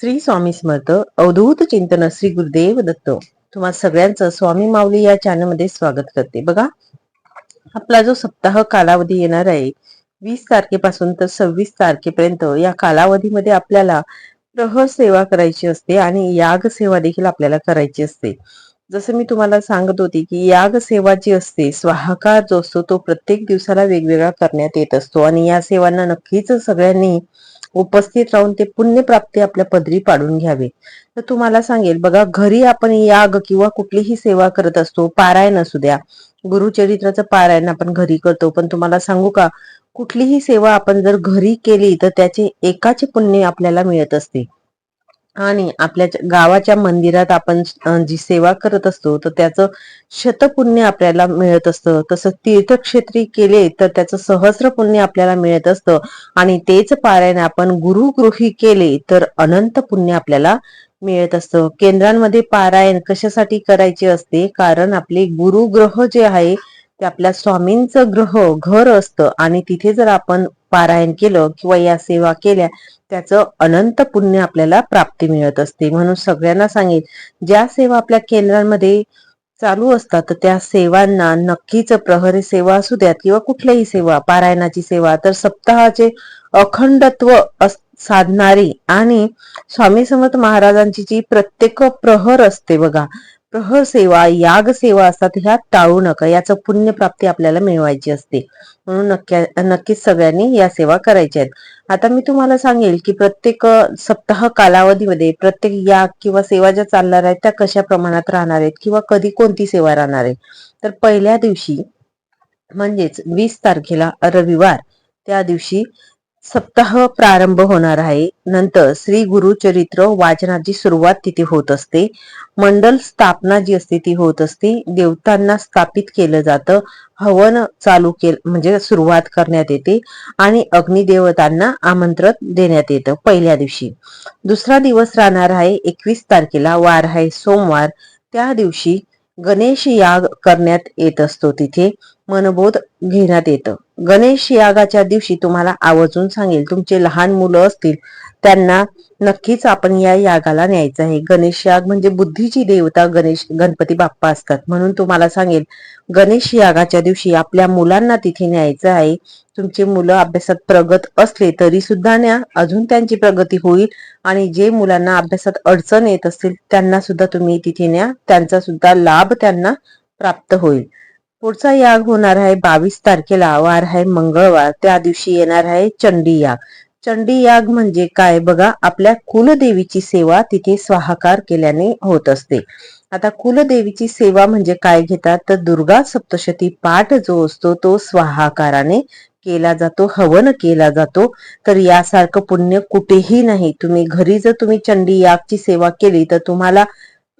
श्री स्वामी समर्थ अवधूत चिंतन श्री गुरुदेव दत्त. तुम्हा सगळ्यांचं स्वामी माऊली या चॅनलमध्ये स्वागत करते. बघा आपला जो सप्ताह कालावधी येणार आहे वीस तारखेपासून तर सव्वीस तारखेपर्यंत या कालावधीमध्ये आपल्याला प्रहर सेवा करायची असते आणि याग सेवा देखील आपल्याला करायची असते. जसं मी तुम्हाला सांगत होती की याग सेवा जी असते स्वाहाकार जो असतो तो प्रत्येक दिवसाला वेगवेगळा करण्यात येत असतो आणि या सेवांना नक्कीच सगळ्यांनी उपस्थित राहून ते पुण्यप्राप्ती आपल्या पदरी पाडून घ्यावे. तर तुम्हाला सांगेल बघा घरी आपण याग किंवा कुठलीही सेवा करत असतो पारायण असू द्या. गुरुचरित्राचं पारायण आपण घरी करतो पण तुम्हाला सांगू का कुठलीही सेवा आपण जर घरी केली तर त्याचे एकाचे पुण्य आपल्याला मिळत असते. आणि आपल्या गावाच्या मंदिरात आपण जी सेवा करत असतो तर त्याचं शतपुण्य आपल्याला मिळत असतं. तसं तीर्थक्षेत्री केले तर त्याचं सहस्र पुण्य आपल्याला मिळत असतं. आणि तेच पारायण आपण गुरुगृही केले तर अनंत पुण्य आपल्याला मिळत असतं. केंद्रांमध्ये पारायण कशासाठी करायचे असते? कारण आपले गुरुग्रह जे आहे ते आपल्या स्वामींचं ग्रह घर असतं आणि तिथे जर आपण पारायण केलं किंवा या सेवा केल्या त्याचं अनंत पुण्य आपल्याला प्राप्ती मिळत असते. म्हणून सगळ्यांना सांगेल ज्या सेवा आपल्या केंद्रांमध्ये चालू असतात तर त्या सेवांना नक्कीच प्रहरी सेवा असू द्यात किंवा कुठल्याही सेवा पारायणाची सेवा तर सप्ताहाचे अखंडत्व साधणारी आणि स्वामी समर्थ महाराजांची जी प्रत्येक प्रहर असते बघा प्रह सेवा याग सेवा असतात ह्या टाळू नका. याचं पुण्यप्राप्ती आपल्याला मिळवायची असते. म्हणून नक्की नक्कीच सगळ्यांनी या सेवा करायच्या आहेत. आता मी तुम्हाला सांगेल की प्रत्येक सप्ताह कालावधीमध्ये प्रत्येक याग किंवा सेवा ज्या चालणार आहेत त्या कशा प्रमाणात राहणार आहेत किंवा कधी कोणती सेवा राहणार आहे? तर पहिल्या दिवशी म्हणजेच वीस तारखेला रविवार त्या दिवशी सप्ताह प्रारंभ होणार आहे. नंतर श्री गुरुचरित्र वाचनाची सुरुवात तिथे होत असते. मंडल स्थापना जी असते ती होत असते. देवतांना स्थापित केलं जातं. हवन चालू केलं म्हणजे सुरुवात करण्यात येते आणि अग्निदेवतांना आमंत्रण देण्यात येतं पहिल्या दिवशी. दुसरा दिवस राहणार आहे एकवीस तारखेला. वार आहे सोमवार. त्या दिवशी गणेश याग करण्यात येत असतो. तिथे मनबोध घेण्यात येतं. गणेश यागाच्या दिवशी तुम्हाला आवर्जून सांगेल. तुमचे लहान मुलं असतील त्यांना नक्कीच आपण या यागाला न्यायचं आहे. गणेश याग म्हणजे बुद्धीची देवता गणेश गणपती बाप्पा असतात. म्हणून तुम्हाला सांगेल गणेश यागाच्या दिवशी आपल्या मुलांना तिथे न्यायचं आहे. तुमची मुलं अभ्यासात प्रगत असले तरी सुद्धा न्या. अजून त्यांची प्रगती होईल आणि जे मुलांना अभ्यासात अडचण येत असतील त्यांना सुद्धा तुम्ही तिथे न्या. त्यांचा सुद्धा लाभ त्यांना प्राप्त होईल. पुढचा याग होणार आहे बावीस तारखेला. वार आहे मंगळवार. त्या दिवशी येणार आहे चंडी याग. चंडी याग म्हणजे काय? बघा आपल्या कुलदेवीची सेवा तिथे स्वाहाकार केल्याने होत असते. आता कुलदेवीची सेवा म्हणजे काय घेतात? तर दुर्गा सप्तशती पाठ जो असतो तो स्वाहाकाराने केला जातो हवन केला जातो. तर यासारखं पुण्य कुठेही नाही. तुम्ही घरी जर तुम्ही चंडी यागची सेवा केली तर तुम्हाला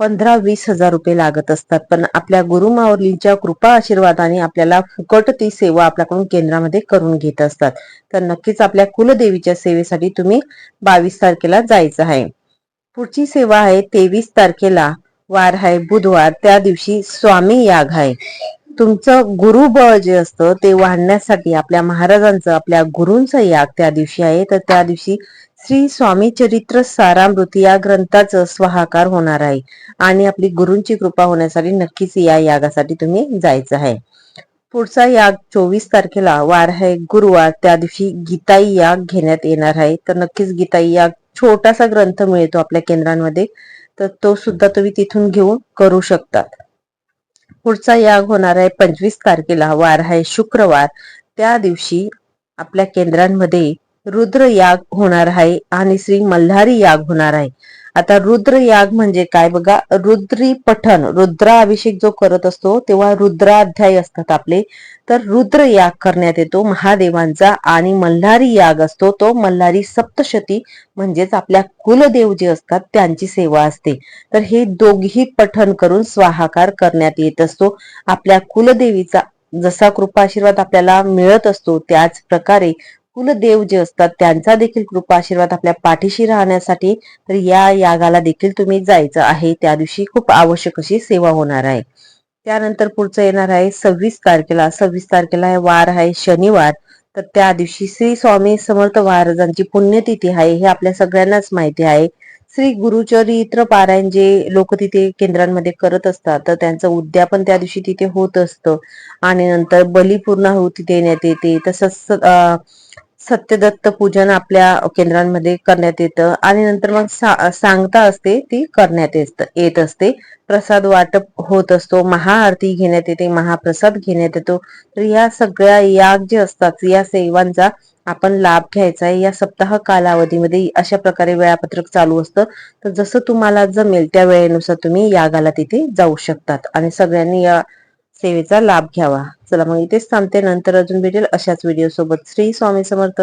पंधरा वीस हजार रुपये लागत असतात. पण आपल्या गुरुमावलींच्या कृपा आशीर्वादाने आपल्याला फुकट ती सेवा आपल्याकडून केंद्रामध्ये करून घेत असतात. तर नक्कीच आपल्या कुलदेवीच्या सेवेसाठी तुम्ही बावीस तारखेला जायचं आहे. पुढची सेवा आहे तेवीस तारखेला. वार आहे बुधवार. त्या दिवशी स्वामी याग आहे. तुमचं गुरुबळ जे असतं ते वाढण्यासाठी आपल्या महाराजांचं आपल्या गुरूंचं याग त्या दिवशी आहे. तर त्या दिवशी श्री स्वामी चरित्र सारामृत या ग्रंथाचं स्वाहाकार होणार आहे. आणि आपली गुरुंची कृपा होण्यासाठी नक्कीच या यागासाठी तुम्ही जायचं आहे. पुढचा याग चोवीस तारखेला वार आहे. गुरुवार त्या दिवशी गीताई याग घेण्यात येणार आहे. तर नक्कीच गीताई याग छोटासा ग्रंथ मिळतो आपल्या केंद्रांमध्ये. तर तो सुद्धा तुम्ही तिथून घेऊन करू शकतात. पुढचा याग होणार आहे. पंचवीस तारखेला वार आहे. शुक्रवार त्या दिवशी आपल्या केंद्रांमध्ये रुद्र याग होणार आहे आणि श्री मल्हारी याग होणार आहे. आता रुद्र याग म्हणजे काय बघा? रुद्री पठन रुद्राभिषेक जो करत असतो तेव्हा रुद्राध्याय असतात आपले. तर रुद्र याग करण्यात येतो महादेवांचा आणि मल्हारी याग असतो तो मल्हारी सप्तशती म्हणजेच आपल्या कुलदेव जे असतात त्यांची सेवा असते. तर हे दोघी पठण करून स्वाहाकार करण्यात येत असतो. आपल्या कुलदेवीचा जसा कृपा आशीर्वाद आपल्याला मिळत असतो त्याच प्रकारे कुलदेव जे असतात त्यांचा देखील कृपा आशीर्वाद आपल्या पाठीशी राहण्यासाठी तर या यागाला देखील तुम्ही जायचं आहे. त्या दिवशी खूप आवश्यक अशी सेवा होणार आहे. त्यानंतर पुढचं येणार आहे सव्वीस तारखेला. सव्वीस तारखेला वार आहे शनिवार. तर त्या दिवशी श्री स्वामी समर्थ महाराजांची पुण्यतिथी आहे हे आपल्या सगळ्यांनाच माहिती आहे. श्री गुरुचरित्र पारायण जे लोक तिथे केंद्रांमध्ये करत असतात तर त्यांचं उद्यापन त्या दिवशी तिथे होत असतं. आणि नंतर बलिपूर्णाहुती देण्यात येते. तसंच सत्यदत्त पूजन आपल्या केंद्रांमध्ये करण्यात येतं. आणि नंतर मग सा- सांगता असते ती करण्यात येत येत असते. प्रसाद वाटप होत असतो महाआरती घेण्यात येते महाप्रसाद घेण्यात येतो. तर या सगळ्या याग जे असतात या सेवांचा आपण लाभ घ्यायचा आहे. या सप्ताह कालावधीमध्ये अशा प्रकारे वेळापत्रक चालू असतं. तर जसं तुम्हाला जमेल त्या वेळेनुसार तुम्ही यागाला तिथे जाऊ शकतात. आणि सगळ्यांनी या सेवेचा लाभ घ्यावा. चला मग इथेच थांबते. नंतर अजून भेटेल अशाच व्हिडिओ सोबत. श्री स्वामी समर्थ.